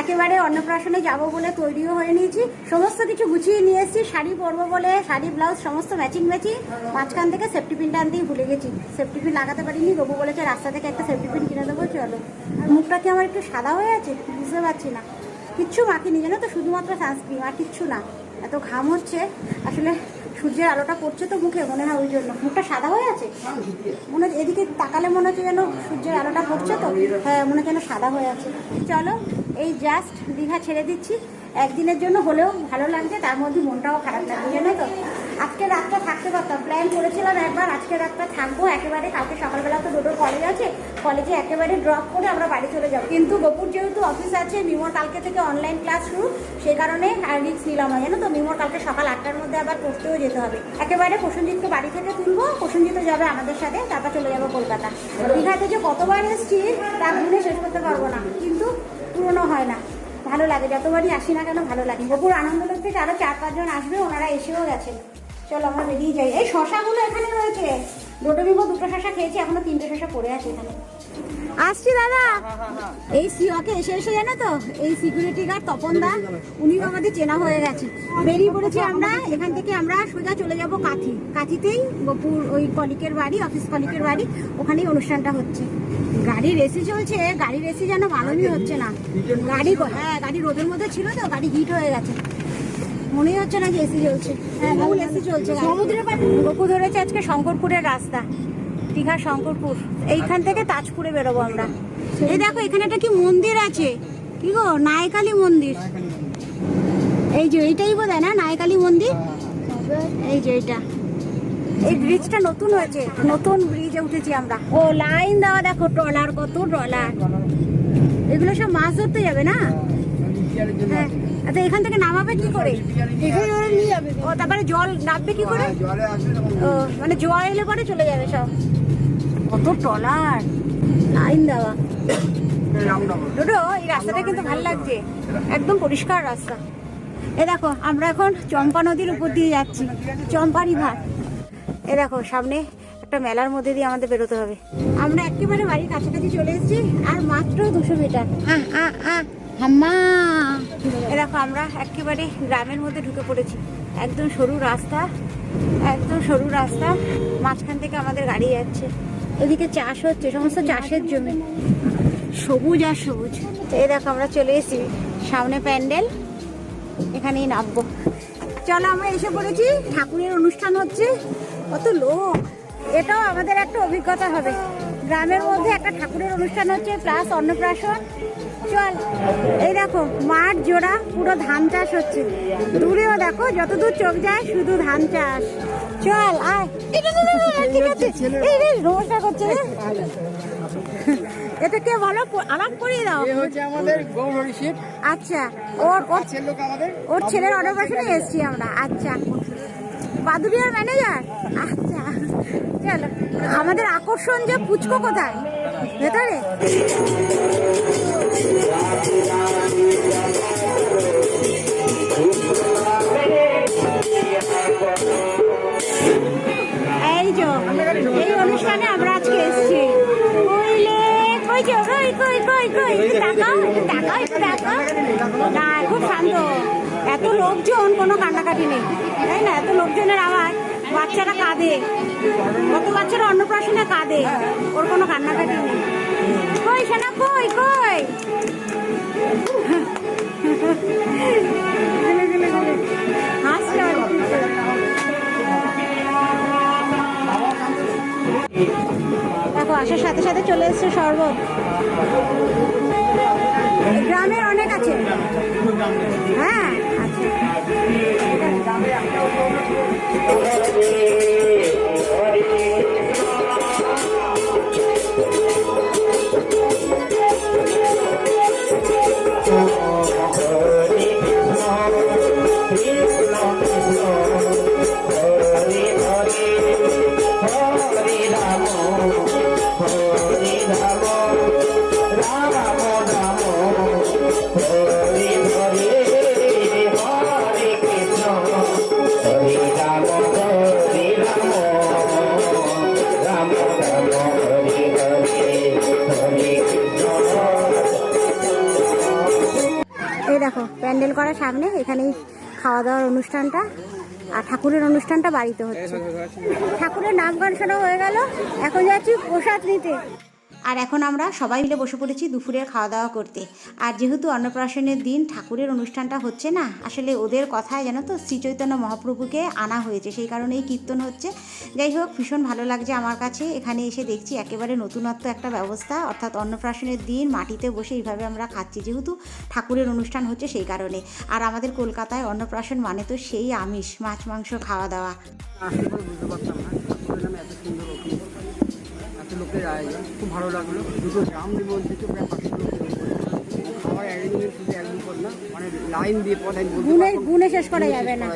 একেবারে অন্নপ্রাশনে যাব বলে তৈরিও হয়ে নিয়েছি। সমস্ত কিছু গুছিয়ে নিয়ে এসেছি, শাড়ি পরবো বলে, শাড়ি, ব্লাউজ, সমস্ত ম্যাচিং ম্যাচিং মাঝখান থেকে সেফটি পিনটা আনতেই ভুলে গেছি। সেফটি পিন লাগাতে পারিনি রবু বলেছে রাস্তা থেকে একটা সেফটি পিন কিনে দেবো, চলো। আর মুখটা কি আমার একটু সাদা হয়ে আছে? বুঝতে পারছি না। কিচ্ছু মাখিনি, জানো তো, শুধুমাত্র সানস্ক্রিন আর কিচ্ছু না। এত ঘাম হচ্ছে। আসলে সূর্যের আলোটা পড়ছে তো মুখে, মনে হয় ওই জন্য। মুখটা সাদা হয়ে আছে? মনে হচ্ছে, এদিকে তাকালে মনে হচ্ছে যেন সূর্যের আলোটা পড়ছে তো। হ্যাঁ মনে হচ্ছে যেন সাদা হয়ে আছে। চলো। এই জাস্ট দীঘা ছেড়ে দিচ্ছি। একদিনের জন্য হলেও ভালো লাগছে, তার মধ্যে মনটাও খারাপ লাগছে, জানো তো? আজকে রাতটা থাকতে পারতাম প্ল্যান করেছিলাম একবার, আজকে রাতটা থাকব, একেবারে কালকে সকালবেলা তো দুটো কলেজ আছে কলেজে একেবারে ড্রপ করে আমরা বাড়ি চলে যাব। কিন্তু গোপুর যেহেতু অফিস আছে মিমোর কালকে থেকে অনলাইন ক্লাস শুরু সেই কারণে আর রিক্স নিলাম জানো তো? মিমোর কালকে সকাল আবার পড়তেও যেতে হবে। একেবারে প্রসেনজিৎকে বাড়ি থেকে তুলবো প্রসেনজিৎও যাবে আমাদের সাথে, তারপর চলে যাব কলকাতা। দীঘাতে যে কতবার এসেছি তা গুনে শেষ করতে পারব না। কিন্তু পুরনো হয় না। ভালো লাগে, যতবারই আসি না কেন ভালো লাগে। গোপুর আনন্দলোক থেকে আরও চার পাঁচজন আসবে, ওনারা এসেও গেছেন। চলো আমরা বেরিয়ে যাই। এই শশাগুলো এখানে রয়েছে। দুটো বিবো দুটো শশা খেয়েছি, এখনও তিনটে শশা পড়ে আছে এখানে। আসছি দাদা। এই সিওকে এসে এসে জানো তো? এই সিকিউরিটি গার্ড তপন দা উনিও আমাদের চেনা হয়ে গেছে। বেরিয়ে পড়েছি আমরা এখান থেকে আমরা সোজা চলে যাব কাথি। কাথিতেই গোপুর ওই কলিকের বাড়ি অফিস কলিকের বাড়ি ওখানেই অনুষ্ঠানটা হচ্ছে। গাড়ির এসি চলছে গাড়ির এসি যেন ভালোই হচ্ছে না। গাড়ি হ্যাঁ গাড়ি রোদের মধ্যে ছিল তো গাড়ি হিট হয়ে গেছে। মনেই হচ্ছে না যে এসি চলছে। হ্যাঁ এসি চলছে সমুদ্রের গোপু ধরেছে আজকে শঙ্করপুরের রাস্তা। দীঘা শঙ্করপুর এইখান থেকে তাজপুরে বেরোবো আমরা। এই দেখো এখানে একটা কি মন্দির আছে। কি গো? নায়কালী মন্দির। এই যে এইটাই বোধ না? নায়কালী মন্দির? এই যে এইটা। এই ব্রিজটা নতুন হয়েছে। নতুন ব্রিজে উঠেছি আমরা। ও লাইন দেওয়া দেখো ট্রলার কত ট্রলার। এগুলো সব মাছ ধরতে যাবে না? হ্যাঁ। আচ্ছা এখান থেকে নামাবে কি করে? ও তারপরে জল নামবে কি করে? ও মানে জল এলে পরে চলে যাবে সব। কত ট্রলার? লাইন দেওয়া। ডোডো এই রাস্তাটা কিন্তু ভালো লাগছে। একদম পরিষ্কার রাস্তা। এ দেখো আমরা এখন চম্পা নদীর উপর দিয়ে যাচ্ছি। চম্পা রিভার। এ দেখো সামনে একটা মেলার মধ্যে দিয়ে আমাদের বেরোতে হবে। আমরা একেবারে বাড়ির কাছাকাছি চলে এসেছি আর মাত্র দুশো মিটার। হাম্মা। এ দেখো আমরা একেবারে গ্রামের মধ্যে ঢুকে পড়েছি। একদম সরু রাস্তা একদম সরু রাস্তা। মাঝখান থেকে আমাদের গাড়ি যাচ্ছে। এদিকে চাষ হচ্ছে সমস্ত চাষের জমি। সবুজ আর সবুজ। এই দেখো আমরা চলে এসেছি সামনে প্যান্ডেল এখানেই নামবো। চলো আমরা এসে পড়েছি ঠাকুরের অনুষ্ঠান হচ্ছে কত লোক। এটাও আমাদের একটা অভিজ্ঞতা হবে। গ্রামের মধ্যে একটা ঠাকুরের অনুষ্ঠান হচ্ছে প্লাস অন্নপ্রাশন। চল এই দেখো মাঠ জোড়া পুরো ধান চাষ হচ্ছে। দূরেও দেখো যতদূর চোখ যায় শুধু ধান চাষ। চল আয়। ঠিক আছে। এই রে নমস্কার করছে আলাপ করিয়ে দাও। এ হচ্ছে আমাদের গৌরী শিব আচ্ছা ওর ওর কাছের লোক আমাদের। ওর ছেলের অন্নপ্রাশনে এসছি আমরা। আচ্ছা। বাদুরিয়ার ম্যানেজার? আচ্ছা। চলো। আমাদের আকর্ষণ যে পুচকো কোথায়? ভেতরে। কই কই কই কই একটু তাকাও একটু তাকাও একটু তাকাও না খুব শান্ত এত লোকজন কোনো কান্নাকাটি নেই তাই না এত লোকজনের আওয়াজ বাচ্চারা কাঁদে কত বাচ্চারা অন্নপ্রাশনে কাঁদে ওর কোনো কান্নাকাটি নেই কই সোনা কই কই হাসছে আর আসার সাথে সাথে চলে এসছে শরবত। গ্রামের অনেক আছে। হ্যাঁ আচ্ছা প্যান্ডেল করা সামনে, এখানেই খাওয়া দাওয়ার অনুষ্ঠানটা আর ঠাকুরের অনুষ্ঠানটা বাড়িতে হচ্ছে। ঠাকুরের নাম গান হয়ে গেল, এখন যাচ্ছি প্রসাদ নিতে। আর এখন আমরা সবাই মিলে বসে পড়েছি দুপুরের খাওয়া দাওয়া করতে। আর যেহেতু অন্নপ্রাশনের দিন, ঠাকুরের অনুষ্ঠানটা হচ্ছে না, আসলে ওদের কথায় জানো তো শ্রী চৈতন্য মহাপ্রভুকে আনা হয়েছে, সেই কারণেই কীর্তন হচ্ছে। যাই হোক, ভীষণ ভালো লাগছে আমার কাছে। এখানে এসে দেখছি একেবারে নতুনত্ব একটা ব্যবস্থা, অর্থাৎ অন্নপ্রাশনের দিন মাটিতে বসে এইভাবে আমরা খাচ্ছি, যেহেতু ঠাকুরের অনুষ্ঠান হচ্ছে সেই কারণে। আর আমাদের কলকাতায় অন্নপ্রাশন মানে তো সেই আমিষ, মাছ, মাংস খাওয়া দাওয়া বুঝতে এত খুব ভালো লাগল। দুটো গ্রাম থেকে প্রায় পাঁচশো লোক খাবার অ্যারেঞ্জমেন্ট শুধু একদম কর না মানে লাইন দিয়ে গুনে শেষ করা যাবে না।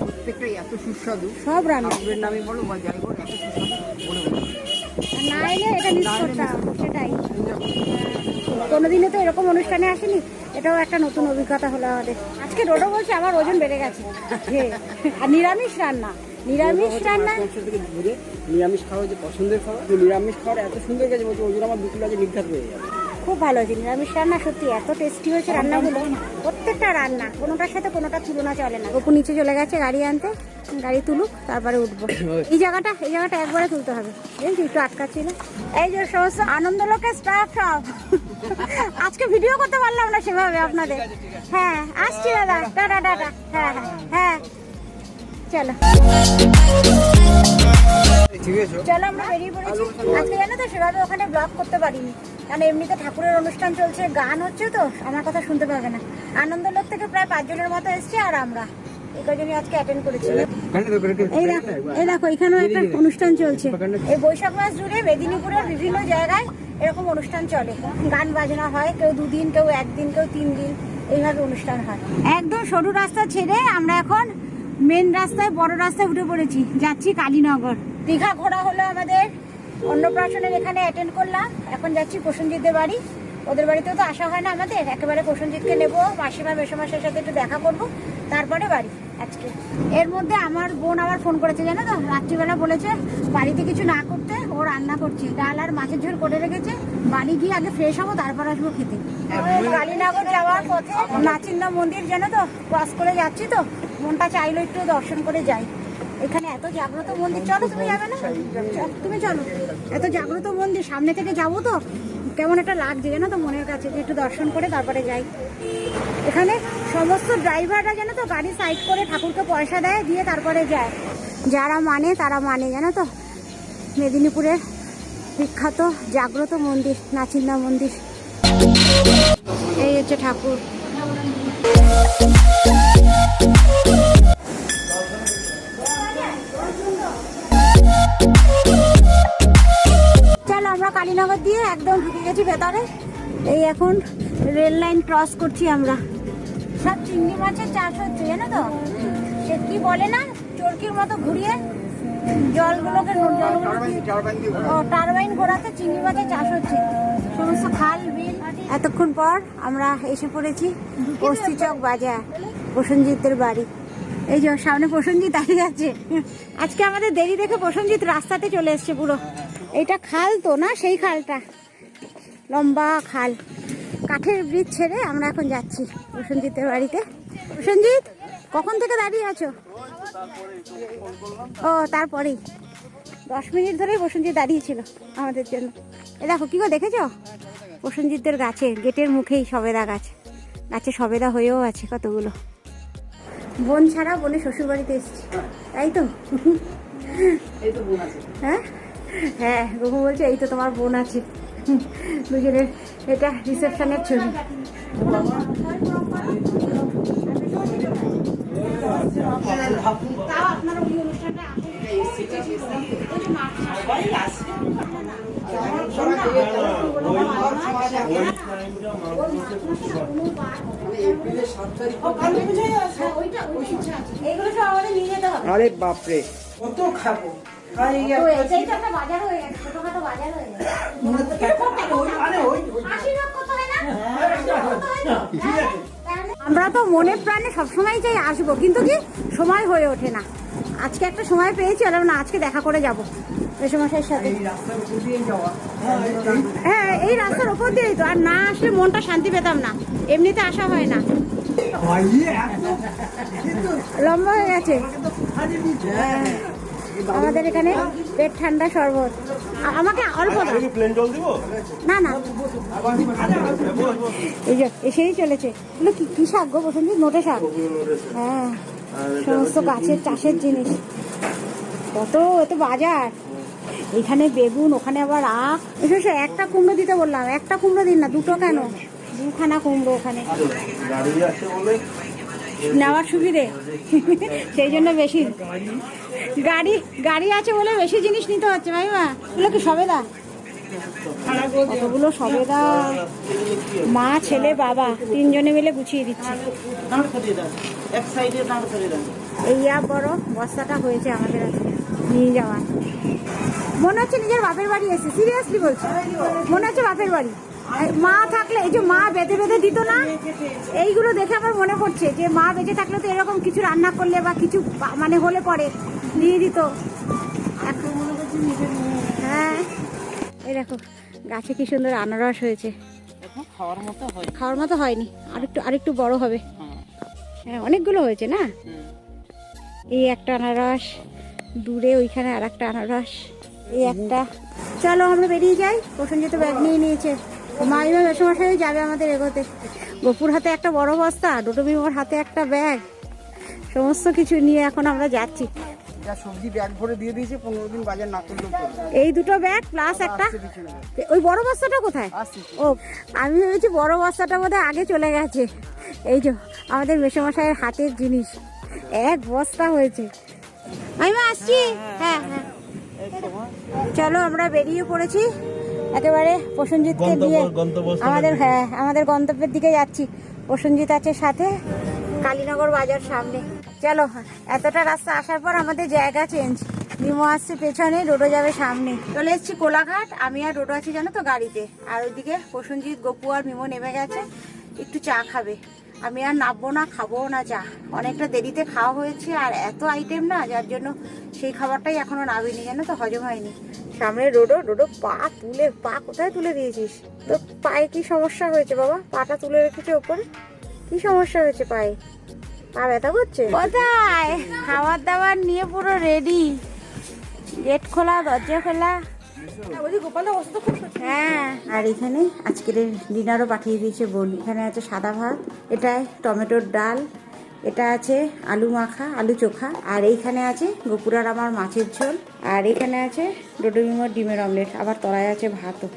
প্রত্যেকটাই এত সুস্বাদু। সব রান্না। ঠাকুরের নামে বলো বা যাই বলো এত সুস্বাদু বলে না। এলে এটা সেটাই। কোনোদিনও তো এরকম অনুষ্ঠানে আসেনি এটাও একটা নতুন অভিজ্ঞতা হলো আমাদের। আজকে রোডও বলছে আমার ওজন বেড়ে গেছে। আর নিরামিষ রান্না। নিরামিষ রান্না? ঘুরে নিরামিষ খাওয়া যে পছন্দের খাওয়া। নিরামিষ খাওয়ার এত সুন্দর গেছে বলছে ওজন আমার দু কিলো আগে নির্ঘাত হয়ে যাবে। খুব ভালো হয়েছে নিরামিষ রান্না সত্যি এত টেস্টি হয়েছে রান্নাগুলো। প্রত্যেকটা রান্না কোনোটার সাথে কোনোটা তুলনা চলে না। অপু নিচে চলে গেছে গাড়ি আনতে গাড়ি তুলুক তারপরে উঠবো। এই জায়গাটা এই জায়গাটা একবারে তুলতে হবে। বুঝলি একটু আটকাচ্ছিল এই যে সমস্ত আনন্দলোকের স্টাফ সব। আজকে ভিডিও করতে পারলাম না সেভাবে আপনাদের। হ্যাঁ আসছি দাদা। Tata tata. হ্যাঁ হ্যাঁ হ্যাঁ। চলো। চলো, আমরা বেরিয়ে পড়েছি। আজকে জানো তো, সেভাবে ওখানে ব্লগ করতে পারিনি। কারণ এমনিতে ঠাকুরের অনুষ্ঠান চলছে, গান হচ্ছে তো, আমার কথা শুনতে পাবে না। আনন্দলোক থেকে প্রায় পাঁচজনের মতো এসছে আর আমরা। আজকে অ্যাটেন্ড এই দেখো এখানেও একটা অনুষ্ঠান চলছে। এই বৈশাখ মাস জুড়ে মেদিনীপুরের বিভিন্ন জায়গায় এরকম অনুষ্ঠান চলে। গান বাজনা হয়, কেউ দুদিন, কেউ একদিন, কেউ তিন দিন এইভাবে অনুষ্ঠান হয়। একদম সরু রাস্তা ছেড়ে আমরা এখন মেন রাস্তায় বড় রাস্তায় উঠে পড়েছি। যাচ্ছি কালীনগর। দীঘা ঘোরা হলো আমাদের। অন্নপ্রাশনের এখানে অ্যাটেন্ড করলাম। এখন যাচ্ছি প্রসেনজিৎদের বাড়ি। ওদের বাড়িতেও তো আসা হয় না আমাদের। একেবারে প্রসেনজিৎকে নেব। মাসিমা মেসোমাসের সাথে একটু দেখা করব। তারপরে বাড়ি আজকে। এর মধ্যে আমার বোন আবার ফোন করেছে জানো তো? রাত্রিবেলা বলেছে বাড়িতে কিছু না করতে ও রান্না করছে। ডাল আর মাছের ঝোল করে রেখেছে। বাড়ি গিয়ে আগে ফ্রেশ হব তারপর আসব খেতে। কালীনগর যাওয়ার পথে নাচিন্দা মন্দির জানো তো? ক্রস করে যাচ্ছি তো। মনটা চাইলো একটু দর্শন করে যাই। এখানে এত জাগ্রত মন্দির। চলো, তুমি যাবে না? তুমি চলো। এত জাগ্রত মন্দির। সামনে থেকে যাব তো? কেমন একটা লাগছে জানো তো মনের কাছে একটু দর্শন করে তারপরে যাই। এখানে সমস্ত ড্রাইভাররা জানো তো গাড়ি সাইড করে ঠাকুরকে পয়সা দেয়, দিয়ে তারপরে যায়। যারা মানে তারা মানে জানো তো? মেদিনীপুরের বিখ্যাত জাগ্রত মন্দির, নাচিন্দা মন্দির। এই হচ্ছে ঠাকুর। আমরা কালীনগর দিয়ে একদম ঢুকে গেছি ভেতরে। এই এখন রেল লাইন ক্রস করছি আমরা। সব চিংড়ি মাছের চাষ হচ্ছে জানো তো? সে কি বলে না? চরকির মতো ঘুরিয়ে জলগুলোকে টারবাইন ঘোরাতে চিংড়ি মাছের চাষ হচ্ছে। সমস্ত খাল বিল। এতক্ষণ পর আমরা এসে পড়েছি বস্তি চক বাজার প্রসেনজিতের বাড়ি। এই যে সামনে প্রসেনজিৎ দাঁড়িয়ে আছে। আজকে আমাদের দেরি দেখে প্রসেনজিৎ রাস্তাতে চলে এসছে পুরো। এটা খাল তো না সেই খালটা। লম্বা খাল। কাঠের ব্রিজ ছেড়ে আমরা এখন যাচ্ছি প্রসেনজিতের বাড়িতে। প্রসেনজিৎ কখন থেকে দাঁড়িয়ে আছো? ও তারপরেই। দশ মিনিট ধরেই প্রসেনজিৎ দাঁড়িয়েছিল আমাদের জন্য। এ দেখো কি গো দেখেছ? প্রসেনজিতের গাছে গেটের মুখেই সবেদা গাছ। গাছে সবেদা হয়েও আছে কতগুলো। বোন ছাড়া বোনের শ্বশুরবাড়িতে এসেছি। তাই তো? বোন হ্যাঁ? হ্যাঁ গগু বলছে এই তো তোমার বোন আছে। দুজনের এটা রিসেপশনের ছবি। আরে বাপরে। কত খাব? আর হয়ে হয়ে আরে হয় হয়? হ্যাঁ? আমরা তো মনে প্রাণে সবসময় চাই আসব কিন্তু কি সময় হয়ে ওঠে না। আজকে একটা সময় পেয়েছি বললাম না আজকে দেখা করে যাব। মেসমশাইয়ের সাথে। এই রাস্তার উপর হ্যাঁ এই রাস্তার ওপর দিয়েই তো। আর না আসলে মনটা শান্তি পেতাম না। এমনিতে আসা হয় না। লম্বা হয়ে গেছে। হ্যাঁ। আমাদের এখানে পেট ঠান্ডা শরবত। আমাকে অল্প দিব? না না। এই যে এসেই চলেছে। এগুলো কি কি শাক গো বসন্তি? নোটে শাক। হ্যাঁ সমস্ত গাছের চাষের জিনিস। কত এত বাজার। এখানে বেগুন ওখানে আবার আখ। এসে একটা কুমড়ো দিতে বললাম। একটা কুমড়ো দিন না দুটো কেন? দুখানা কুমড়ো ওখানে। বলে নেওয়ার সুবিধে। সেই জন্য বেশি। গাড়ি গাড়ি আছে বলে বেশি জিনিস নিতে হচ্ছে ভাইমা এগুলো কি সবেদা? কতগুলো মা, ছেলে, বাবা, তিনজনে মিলে গুছিয়ে দিচ্ছে। এই বড় বস্তাটা হয়েছে আমাদের নিয়ে যাওয়া। মনে হচ্ছে নিজের বাপের বাড়ি এসে সিরিয়াসলি বলছি। মনে হচ্ছে বাপের বাড়ি। মা থাকলে এই যে মা বেঁধে বেঁধে দিত না? এইগুলো দেখে আমার মনে পড়ছে যে মা বেঁচে থাকলে তো এরকম কিছু রান্না করলে বা কিছু মানে হলে পরে দিয়ে দিত। হ্যাঁ। এই দেখো গাছে কি সুন্দর আনারস হয়েছে। খাওয়ার মতো হয় খাওয়ার মতো হয়নি আরেকটু আরেকটু বড় হবে। হ্যাঁ। হ্যাঁ অনেকগুলো হয়েছে না? এই একটা আনারস দূরে ওইখানে আর একটা আনারস এই একটা। চলো আমরা বেরিয়ে যাই প্রসেনজিৎ তো ব্যাগ নিয়ে নিয়েছে। মাইমা মেসমশাই যাবে আমাদের এগোতে। গপুর হাতে একটা বড় বস্তা ডোটো বিমোর হাতে একটা ব্যাগ। সমস্ত কিছু নিয়ে এখন আমরা যাচ্ছি। যা সবজি ব্যাগ ভরে দিয়ে দিয়েছে পনেরো দিন বাজার না করলেও এই দুটো ব্যাগ প্লাস একটা। ওই বড় বস্তাটা কোথায়? ও আমি ভেবেছি বড় বস্তাটা বোধহয় আগে চলে গেছে। এই যে আমাদের মেসমশাইয়ের হাতের জিনিস। এক বস্তা হয়েছে। আমি আসছি। হ্যাঁ হ্যাঁ। চলো আমরা বেরিয়ে পড়েছি। একেবারে প্রসেনজিৎকে নিয়ে দিয়ে আমাদের হ্যাঁ আমাদের গন্তব্যের দিকে যাচ্ছি। প্রসেনজিৎ আছে সাথে কালীনগর বাজার সামনে। চলো এতটা রাস্তা আসার পর আমাদের জায়গা চেঞ্জ নিমো আসছে পেছনে রোডো যাবে সামনে। চলে এসেছি কোলাঘাট। আমি আর রোডো আছি জানো তো গাড়িতে। আর ওইদিকে প্রসেনজিৎ গপু আর মিমো নেমে গেছে। একটু চা খাবে। আমি আর নামবো না খাব না চা অনেকটা দেরিতে খাওয়া হয়েছে আর এত আইটেম না, যার জন্য সেই খাবারটাই এখনও নামিনি জানো তো? হজম হয়নি। সামনে রোডো রোডো, পা তুলে, পা কোথায় তুলে দিয়েছিস? তো পায়ে কি সমস্যা হয়েছে বাবা? পাটা তুলে রেখেছে ওপরে? কি সমস্যা হয়েছে পায়ে? পা ব্যথা করছে? কোথায়? খাবার দাবার নিয়ে পুরো রেডি গেট খোলা, দরজা খোলা। হ্যাঁ আর এখানে আজকের ডিনারও পাঠিয়ে দিয়েছে বোন। এখানে আছে সাদা ভাত এটায় টমেটোর ডাল, এটা আছে আলু মাখা, আলু চোখা, আর এইখানে আছে গোপুরার আমার মাছের ঝোল, আর এখানে আছে ডোডোমিমোর ডিমের অমলেট, আবার তলায় আছে ভাতও।